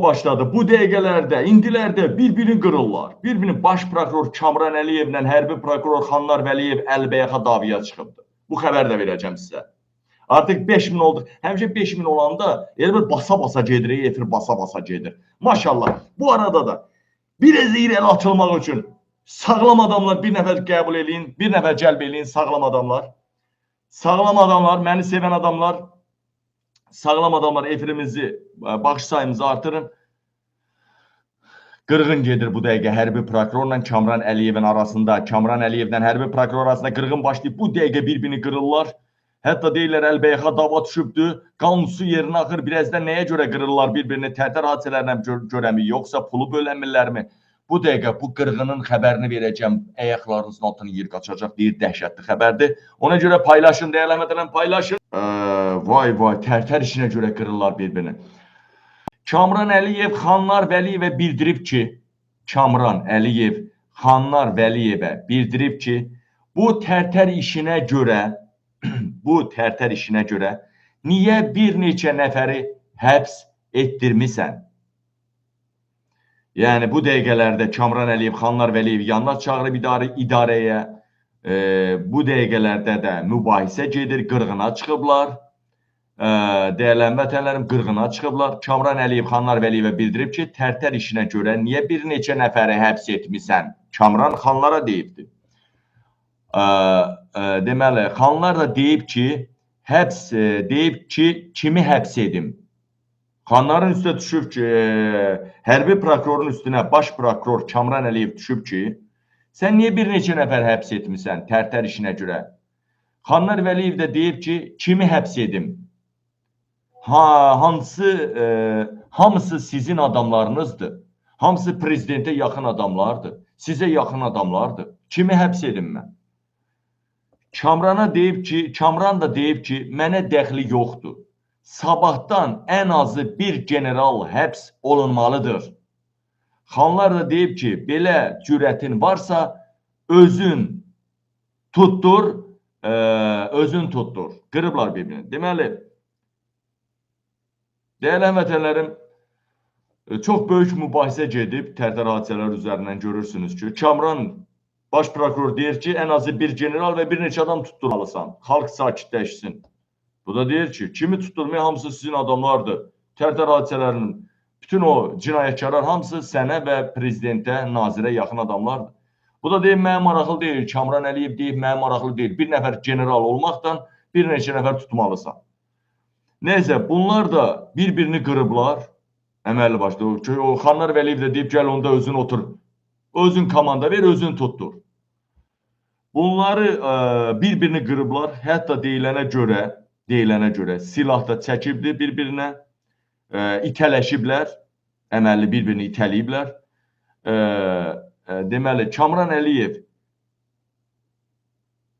başladı. Bu dəqiqələrdə, indilərdə bir-birini qırırlar. Bir-birinin baş prokuror Kamran Əliyevlə hərbi prokuror Xanlar Vəliyev əlbəyaxa davaya çıxıbdı. Bu xəbər də verəcəm sizə. Artıq 5000 oldu. Həmişə 5000 olanda elə bir basa-basa gedir, efir basa-basa gedir. Maşallah. Bu arada da bir əzir el atılmaq üçün sağlam adamlar bir nəfər qəbul eləyin, bir nəfər cəlb eləyin sağlam adamlar. Sağlam adamlar, məni sevən adamlar, sağlam adamlar efirimizi, e, bağış sayımızı artırın. Qırğın gedir bu dəqiqə hərbi prokurorla Kamran Əliyevin arasında. Kamran Əliyevlə hərbi prokuror arasında qırğın başlayıb bu dəqiqə bir-birini qırırlar. Hətta deyirlər əlbəyaxa dava düşübdü. Qan su yerinə axır. Birazdan nəyə görə qırırlar bir-birini? Tərtər hadisələrinə gö- görəmi, yoxsa pulu bölənmirlərmi? Bu dəqiqə bu qırğının xəbərini verəcəm. Ayaqlarınızın altını yer qaçacaq deyir dəhşətli xəbərdir. Ona görə paylaşın, dəyərləndirən paylaşın. Ee, vay vay, tərtər işinə görə qırırlar bir-birini. Kamran Əliyev Xanlar Vəliyevə bildirib ki, Kamran Əliyev Xanlar Vəliyevə bildirib ki, bu tərtər işinə görə, bu tərtər işinə görə niyə bir neçə nəfəri həbs etdirmisən? Yəni bu dəqiqələrdə Kamran Əliyev Xanlar Vəliyev yanına çağırıb idarə idarəyə e, bu dəqiqələrdə də mübahisə gedir, qırğına çıxıblar. E, dəyərlənmə vətənlərim qırğına çıxıblar. Kamran Əliyev Xanlar Vəliyevə bildirib ki, tərtər işinə görə niyə bir neçə nəfəri həbs etmisən? Kamran xanlara deyibdi. E, e, deməli, xanlar da deyib ki, həbs e, deyib ki, kimi həbs edim? Xanların üstə düşüb ki, e, hərbi prokurorun üstünə baş prokuror Kamran Əliyev düşüb ki, sən niyə bir neçə nəfər həbs etmisən tərtər işinə görə? Xanlar Vəliyev də deyib ki, kimi həbs edim? Ha, hansı e, hamısı sizin adamlarınızdır. Hamısı prezidentə yaxın adamlardır. Sizə yaxın adamlardır. Kimi həbs edim mən? Kamrana deyib ki, Kamran da deyib ki, mənə dəxli yoxdur. Sabahdan ən azı bir general həbs olunmalıdır. Xanlar da deyib ki, belə cürətin varsa özün tutdur, e, özün tutdur. Qırıblar bir-birini. Deməli, dəyərli həmvətənlərim, e, çox böyük mübahisə gedib tərtər hadisələr üzərindən görürsünüz ki, Kamran baş prokuror deyir ki, ən azı bir general və bir neçə adam tutturmalısan. Xalq sakitləşsin. Bu da deyir ki, kimi tutturmaya hamısı sizin adamlardır. Tərtər hadisələrinin bütün o cinayətkarlar hamısı sənə və prezidentə, nazirə yaxın adamlardır. Bu da deyir, mənə maraqlı deyil. Kamran Əliyev deyib, mənə maraqlı deyil. Bir nəfər general olmaqdan bir neçə nəfər tutmalısan. Neysə, bunlar da bir-birini qırıblar. Əməlli başda. O, Xanlar Vəliyev də deyib, gəl onda özün otur. Özün komanda ver, özün tutdur. Bunları ə, bir-birini qırıblar. Hətta deyilənə görə, deyilənə görə silah da çəkibdi bir-birinə. İtələşiblər. Əməlli bir-birini itələyiblər. Ə, ə, deməli Kamran Əliyev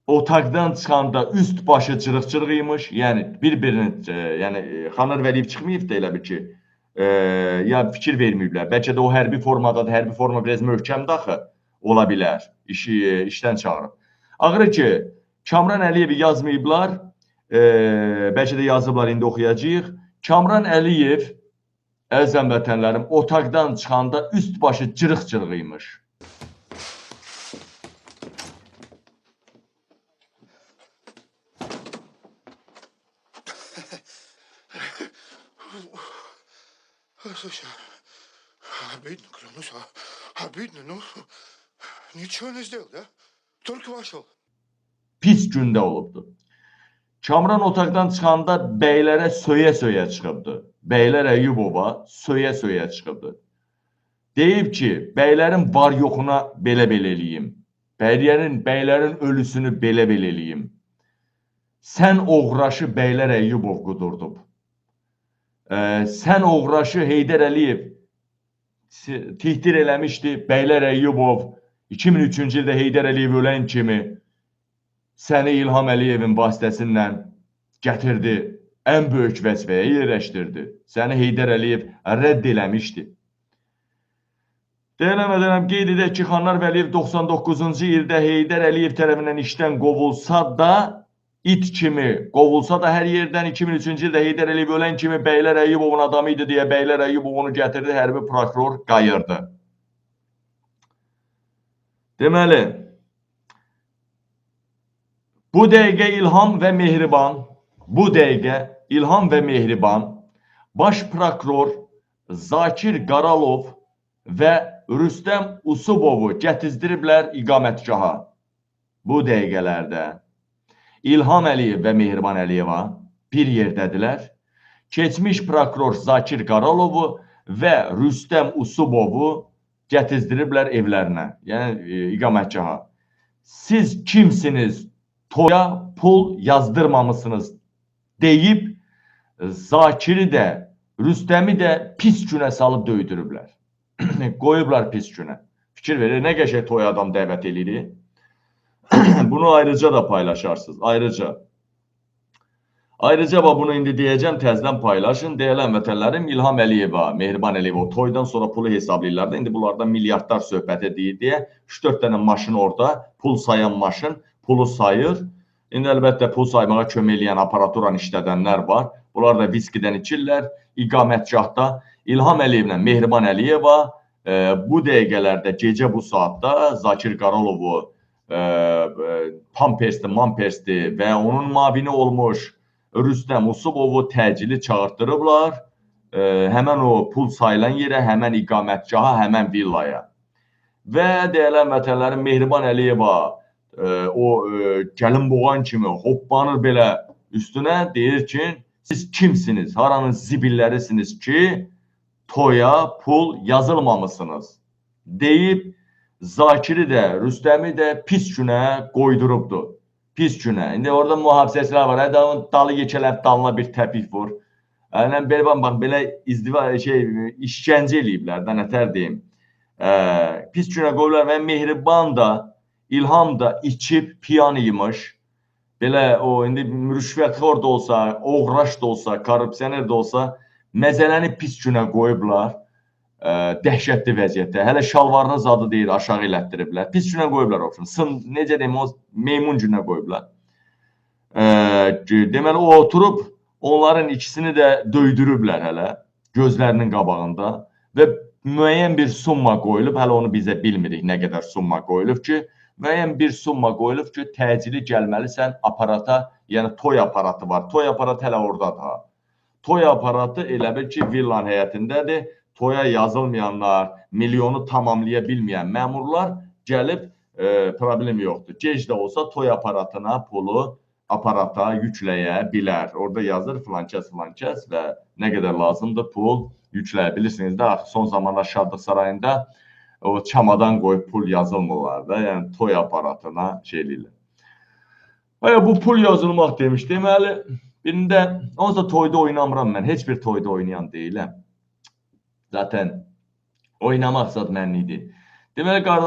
otaqdan çıxanda üst başı cırıq-cırıq imiş. Yəni bir-birini, ə, yəni ə, Xanlar Vəliyev çıxmayıb da elə bir ki, ə, ya fikir verməyiblər. Bəlkə də o hərbi formadadır. Hərbi forma biraz möhkəmdir axı. Ola bilər. İşi işdən çağırıb. Ağrı ki, Kamran Əliyevi yazmayıblar. E, bəlkə də yazıblar, indi oxuyacağıq. Kamran Əliyev əziz həmvətənlərim otaqdan çıxanda üst başı cırıq-cırıq imiş. Слушай, обидно, клянусь, а, обидно, ну, ничего не сделал, да? Только вошел. Pis gündə olubdu. Kamran otaqdan çıxanda bəylərə söyə-söyə çıxıbdı. Bəylər Əyyubova söyə-söyə çıxıbdı. Deyib ki, bəylərin var yoxuna belə-belə eləyim. Bəylərin, bəylərin ölüsünü belə-belə eləyim. Sən oğraşı bəylər Əyyubov qudurdub. Ee, sən oğraşı Heydər Əliyev tihdir eləmişdi. Bəylər Əyyubov 2003-cü ildə Heydər Əliyev ölən kimi səni İlham Əliyevin vasitəsilə gətirdi, ən böyük vəzifəyə yerləşdirdi. Səni Heydər Əliyev rədd eləmişdi. Deyələmədənəm qeyd edək ki, Xanlar Vəliyev 99-cu ildə Heydər Əliyev tərəfindən işdən qovulsa da it kimi qovulsa da hər yerdən 2003-cü ildə Heydər Əliyev ölən kimi Beylər Əyyubovun adamı idi deyə Beylər Əyyubov onu gətirdi, hərbi prokuror qayırdı. Deməli, bu dəqiqə İlham və Mehriban, bu dəqiqə İlham və Mehriban baş prokuror Zakir Qaralov və Rüstəm Usubovu gətizdiriblər iqamətgaha. Bu dəqiqələrdə İlham Əliyev və Mehriban Əliyeva bir yerdədirlər. Keçmiş prokuror Zakir Qaralovu və Rüstəm Usubovu gətizdiriblər evlərinə, yəni e, iqamətgaha. Siz kimsiniz? Toya pul yazdırmamışsınız deyib Zakiri də, Rüstəmi də pis günə salıb döydürüblər. Qoyublar pis günə. Fikir verir, nə qəşəng toy adam dəvət eləyirik. bunu ayrıca da paylaşarsınız. Ayrıca. Ayrıca bunu indi deyəcəm, təzədən paylaşın. Deyilən vətənlərim İlham Əliyeva, Mehriban Əliyeva toydan sonra pulu hesablayırlar da. İndi bunlardan milyardlar söhbət edir deyə 3-4 dənə maşın orada, pul sayan maşın pulu sayır. İndi əlbəttə pul saymağa kömək eləyən aparaturanı işlədənlər var. Bunlar da viskidən içirlər. İqamətgahda İlham Əliyevlə Mehriban Əliyeva e, bu dəqiqələrdə gecə bu saatda Zakir Qaralovu e, e, Pampersdi, Mampersdi və onun mavini olmuş Rüstəm Usubovu təcili çağırtdırıblar. E, həmən o pul sayılan yerə, həmən iqamətgaha, həmən villaya. Və deyilən vətənlərin Mehriban Əliyeva e, o e, gəlin boğan kimi hoppanır belə üstünə deyir ki, siz kimsiniz? Haranın zibillərisiniz ki, toya pul yazılmamışsınız. Deyib Zakiri də, Rüstəmi də pis günə qoydurubdu. Pis günə. İndi orada mühafizəçilər var. Onun dalı yekələb dalına bir təpik vur. Yəni belə bax, bax belə izdiva şey işgəncə eləyiblər də nətər deyim. Ə, pis günə qoyurlar və Mehriban da, İlham da içib piyan imiş. Belə o indi rüşvətxor da olsa, oğraş da olsa, korrupsioner də olsa məzələni pis günə qoyublar. Ə, dəhşətli vəziyyətdə. Hələ şalvarını zadı deyir, aşağı elətdiriblər. Pis günə qoyublar option. Sın necə deyim, o meymun günə qoyublar. Ə, deməli o oturub onların ikisini də döydürüblər hələ gözlərinin qabağında və müəyyən bir summa qoyulub, hələ onu bizə bilmirik nə qədər summa qoyulub ki, müəyyən bir summa qoyulub ki, təcili gəlməlisən aparata, yəni toy aparatı var. Toy aparatı hələ ordadır. ha. Toy aparatı elə bil ki, villanın həyətindədir. Toya yazılmayanlar, milyonu tamamlaya bilməyən məmurlar gəlib e, problem yoxdur. Gec də olsa toy aparatına pulu aparata yükləyə bilər. Orada yazır filan kəs filan kəs və nə qədər lazımdır pul yükləyə bilirsiniz də axı son zamanlar Şadlıq sarayında o çamadan qoyub pul yazılmırlar da, yəni toy aparatına şey eləyirlər. Ay bu pul yazılmaq demiş. Deməli birində onsuz da toyda oynamıram mən. Heç bir toyda oynayan deyiləm. Zaten oynamaq zad mənnidir. Deməli qardaş